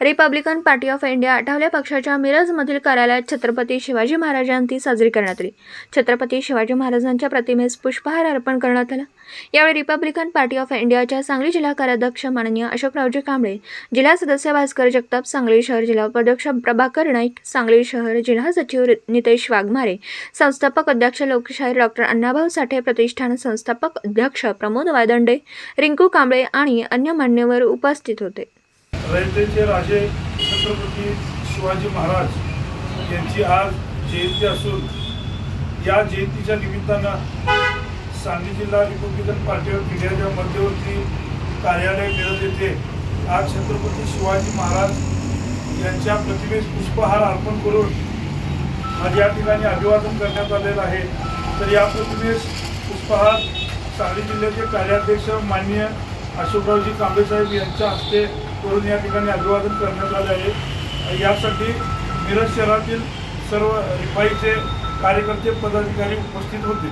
Republican party of India Athawale पक्षाच्या मिरजमधील कार्यालयात छत्रपती शिवाजी महाराजांती साजरी करण्यात आली. छत्रपती शिवाजी महाराजांच्या प्रतिमेस पुष्पहार अर्पण करण्यात आला. यावेळी रिपब्लिकन पार्टी ऑफ इंडियाच्या सांगली जिल्हा कार्याध्यक्ष माननीय अशोकरावजी कांबळे जिल्हा सदस्य भास्कर जगताप सांगली शहर जिल्हा उपाध्यक्ष प्रभाकर नाईक सांगली शहर जिल्हा सचिव नितेश वाघमारे संस्थापक अध्यक्ष लोकशाहीर डॉक्टर अण्णाभाऊ साठे प्रतिष्ठान संस्थापक अध्यक्ष प्रमोद वायदंडे रिंकू कांबळे आणि अन्य मान्यवर उपस्थित होते. रयतेचे राजे छत्रपती शिवाजी महाराज यांची आज जयंती असून या जयंतीच्या निमित्तानं सांगली जिल्हा रिपब्लिकन पार्टी ऑफ इंडियाच्या मध्यवर्ती कार्यालय मिळत येथे आज छत्रपती शिवाजी महाराज यांच्या प्रतिमेस पुष्पहार अर्पण करून आज या ठिकाणी अभिवादन करण्यात आलेलं आहे. तर या प्रतिमेस पुष्पहार सांगली जिल्ह्याचे कार्याध्यक्ष माननीय अशोकरावजी कांबेसाहेब यांच्या हस्ते करून या ठिकाणी अभिवादन करण्यात आले आहे. यासाठी मिरज शहरातील सर्व रिफाईचे कार्यकर्ते पदाधिकारी उपस्थित होते.